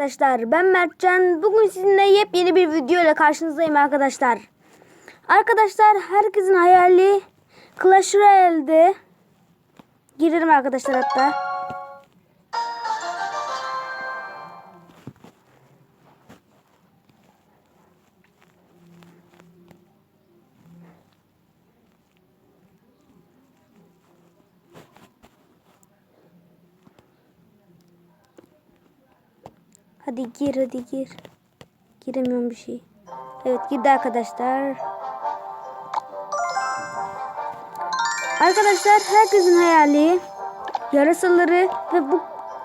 Arkadaşlar ben Mertcan. Bugün sizinle yepyeni bir video ile karşınızdayım arkadaşlar. Arkadaşlar herkesin hayali Clash Royale'de. Girelim arkadaşlar hatta. Hadi gir hadi gir. Giremiyorum bir şey. Evet girdi arkadaşlar. Arkadaşlar herkesin hayali yarasaları ve bu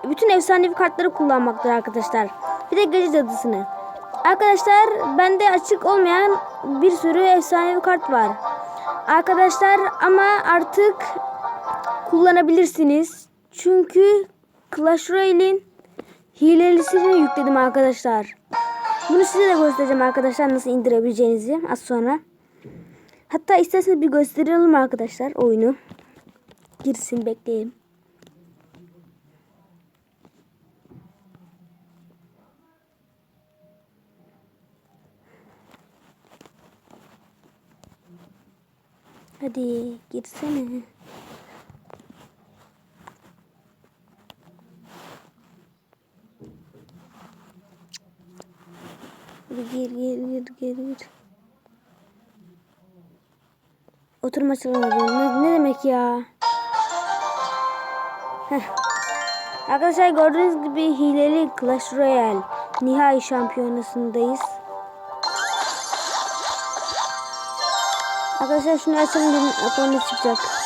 bütün efsanevi kartları kullanmaktır arkadaşlar. Bir de gece cadısını. Arkadaşlar bende açık olmayan bir sürü efsanevi kart var. Arkadaşlar ama artık kullanabilirsiniz. Çünkü Clash Royale'in hilelisini yükledim arkadaşlar. Bunu size de göstereceğim arkadaşlar nasıl indirebileceğinizi az sonra. Hatta isterseniz bir gösterelim arkadaşlar oyunu. Girsin bekleyelim. Hadi girsene. Gir gir gir gir gir. Oturma salonu. Ne, ne demek ya? Heh. Arkadaşlar gördüğünüz gibi hileli Clash Royale nihai şampiyonasındayız. Arkadaşlar şunu açalım dedim aklıma çıkacak.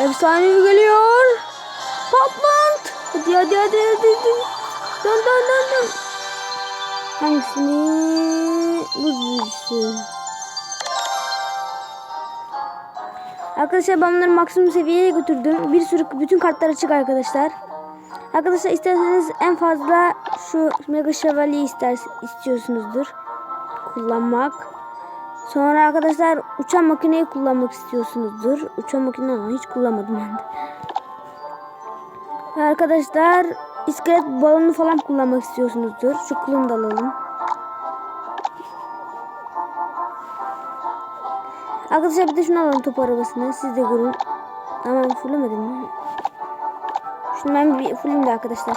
Efsanevi geliyor. Topland. Hadi hadi hadi hadi. hadi. Dön dön dön dön. Hangisini? Bu büyüsü. Arkadaşlar ben bunları maksimum seviyeye götürdüm. Bir sürü bütün kartlar açık arkadaşlar. Arkadaşlar isterseniz en fazla şu mega şövalyeyi ister, istiyorsunuzdur. Kullanmak. Sonra arkadaşlar uçan makineyi kullanmak istiyorsunuzdur. Uçan makine ama hiç kullanmadım ben de. Arkadaşlar iskelet balonu falan kullanmak istiyorsunuzdur. Şu kulunu da alalım. Arkadaşlar bir de şunu alalım top arabasını. Siz de görün. Ama ben fullemedim mi? Şunu ben bir fullayayım da arkadaşlar.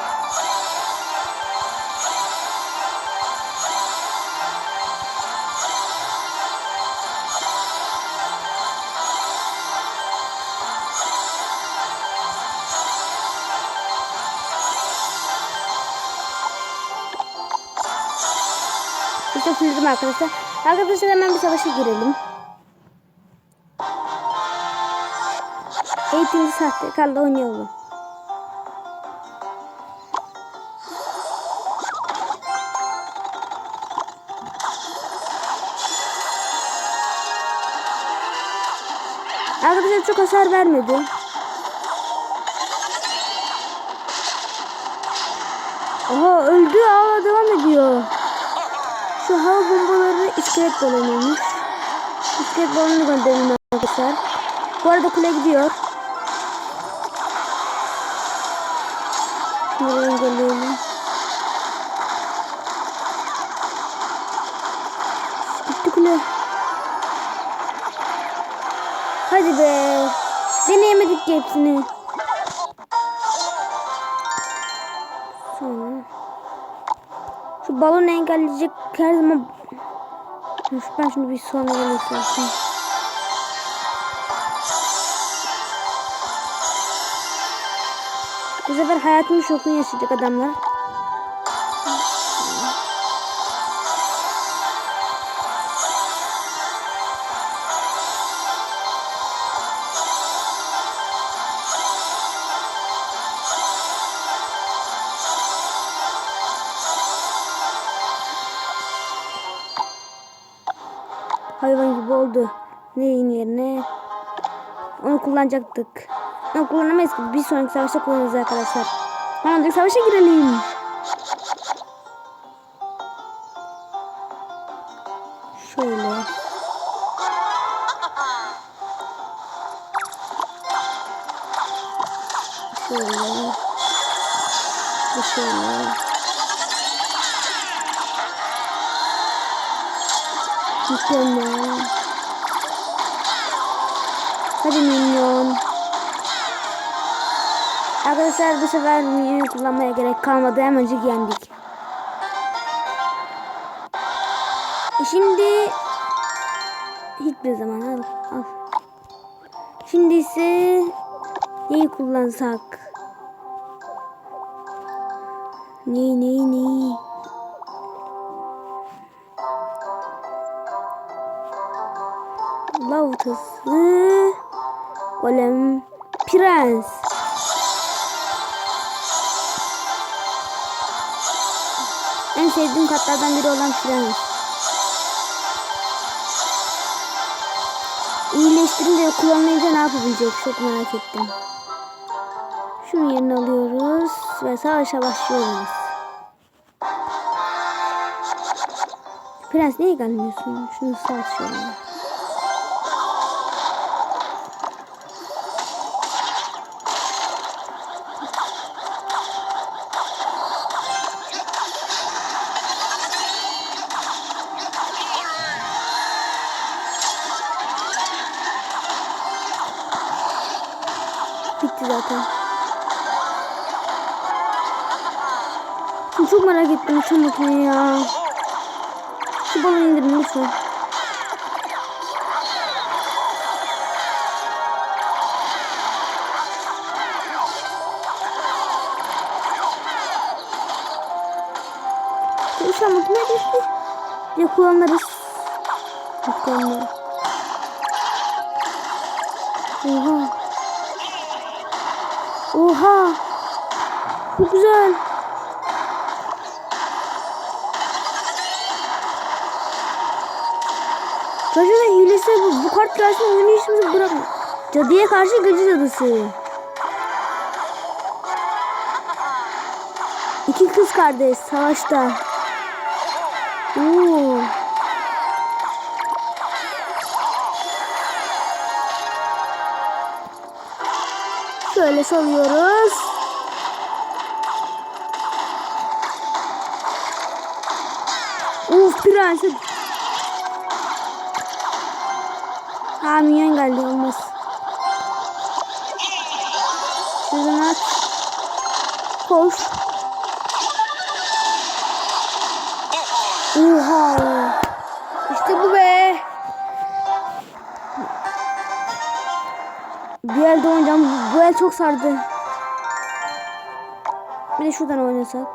Fulladım arkadaşlar. Arkadaşlar hemen bir savaşa girelim. Eğitimci sahtekarla oynayalım. Arkadaşlar çok hasar vermedi. Oha öldü hala devam ediyor. Şu hava bombaları iskelet balonuymuş. İskelet balonu gönderelim arkadaşlar. Bu arada kule gidiyor. Şunları engelleyelim. Gitti kule. Hadi be. Deneyemedik ki hepsini. Sonra. Şu balonu engelleyecek her zaman... Ben şimdi bir sonra istersen. Bu sefer hayatının şokunu yaşayacak adamlar. Kullanacaktık. Ama kullanamayız ki. Bir sonraki savaşta kullanırız arkadaşlar. Tamamdır savaşa girelim. Şöyle. Şöyle. Şöyle. Mükemmel. Hadi minyon. Arkadaşlar bu sefer minyon kullanmaya gerek kalmadı. Hemencik yendik. E Şimdi hiçbir zaman al al. Şimdi ise neyi kullansak? Ney ney ney? Lavutası Golem Prens En sevdiğim katlardan biri olan Prens İyileştirince kullanmayınca ne yapabilecek çok merak ettim. Şunun yerini alıyoruz ve savaşa başlıyoruz. Prens niye gelmiyorsun? Şunu savaş Bitti zaten. Şimdi çok merak ettim şu makineyi ya. Şu balığı indirin lütfen. Şu an makine düştü. De kullanırız. Mükemmel. Oha. Oha. Çok güzel. Gerçekten hilesi bu. Bu kart karşısında oynayışımızı bırakma. Cadıya karşı gıcı cadısı. İki kız kardeş savaşta. Oo. Şöyle salıyoruz. Uf prenses. Ha minyon geldi olmaz. Şuradan at. Koş. Bir elde oynayacağım. Bu, el çok sardı. Bir de şuradan oynasak.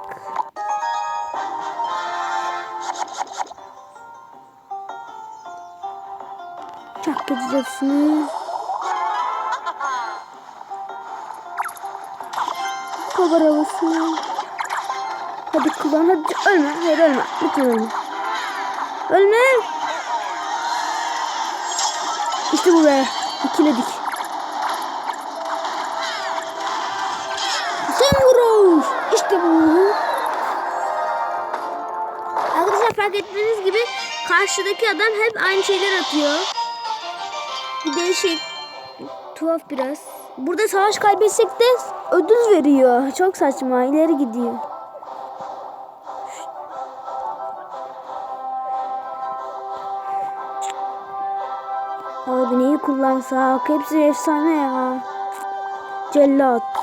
Çak geçeceksini. Kabar havası. Hadi kullan hadi ölme. Hayır ölme. Lütfen ölme. Ölme. İşte bu be. İkiledik. Fark ettiğiniz gibi karşıdaki adam hep aynı şeyler atıyor. Değişik. Tuhaf biraz. Burada savaş kaybetsek de ödül veriyor. Çok saçma. İleri gidiyor. Abi neyi kullansak? Hepsi efsane ya. Cellat.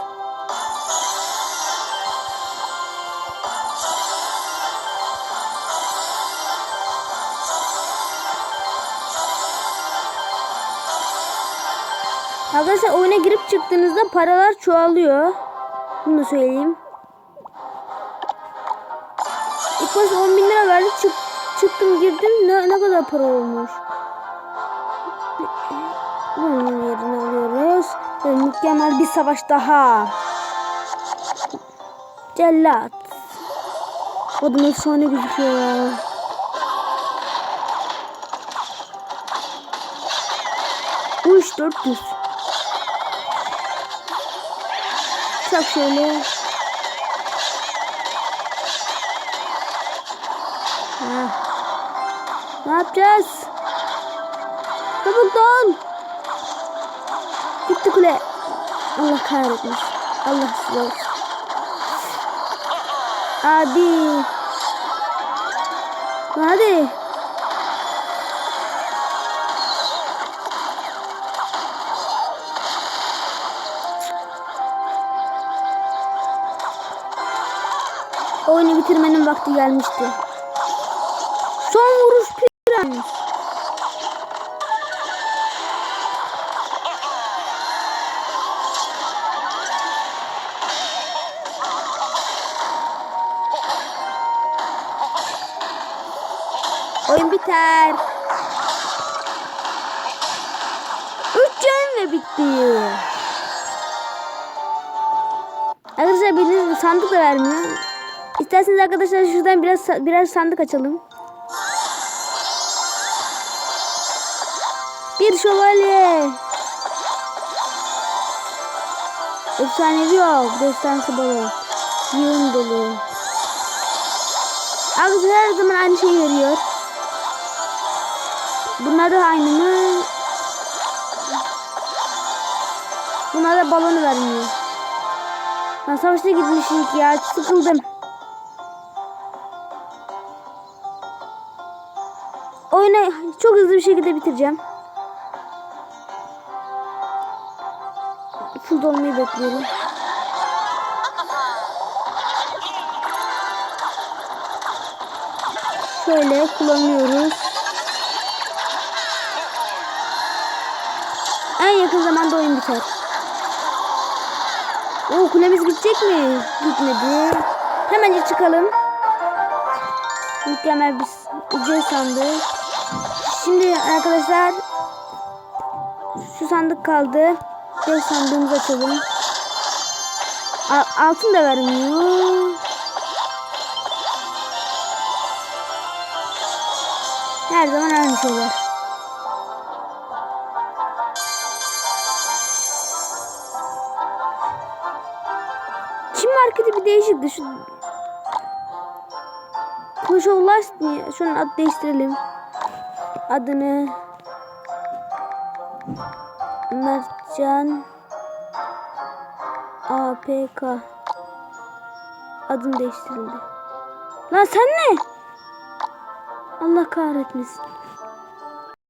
Arkadaşlar oyuna girip çıktığınızda paralar çoğalıyor. Bunu da söyleyeyim. İlk başta 10 bin lira verdi. Çık, çıktım girdim. Ne, ne kadar para olmuş. Bunun yerini alıyoruz. Ve mükemmel bir savaş daha. Cellat. Adam efsane gözüküyor ya. Uş 400. Çak şöyle. Ha. Ne yapacağız? Çabuk dön. Gitti kule. Allah kahretmiş. Allah size olsun. Lan Hadi. Oyunu bitirmenin vakti gelmişti. Son vuruş prens. Oyun biter. Üç can ve bitti. Arkadaşlar bildiğiniz sandık da vermiyor. İsterseniz arkadaşlar şuradan biraz biraz sandık açalım. Bir şövalye. Efsanevi yok. Destansı balon. Yığın dolu. Arkadaşlar her zaman aynı şeyi veriyor. Bunlar da aynı mı? Bunlar da balonu vermiyor. Ben savaşta gitmişim ki ya sıkıldım. Çok hızlı bir şekilde bitireceğim. Full dolmayı bekliyorum. Şöyle kullanıyoruz. En yakın zamanda oyun biter. O kulemiz gidecek mi? Gitmedi. Hemen çıkalım. Mükemmel bir ücret sandığı. Şimdi arkadaşlar şu sandık kaldı. Diğer sandığımızı açalım. Altın da vermiyor. Her zaman aynı şeyler. Çin marketi bir değişikti. Şu Last mı? Şunun adı değiştirelim. Adını Mertcan APK Adını değiştirildi. Lan sen ne? Allah kahretmesin.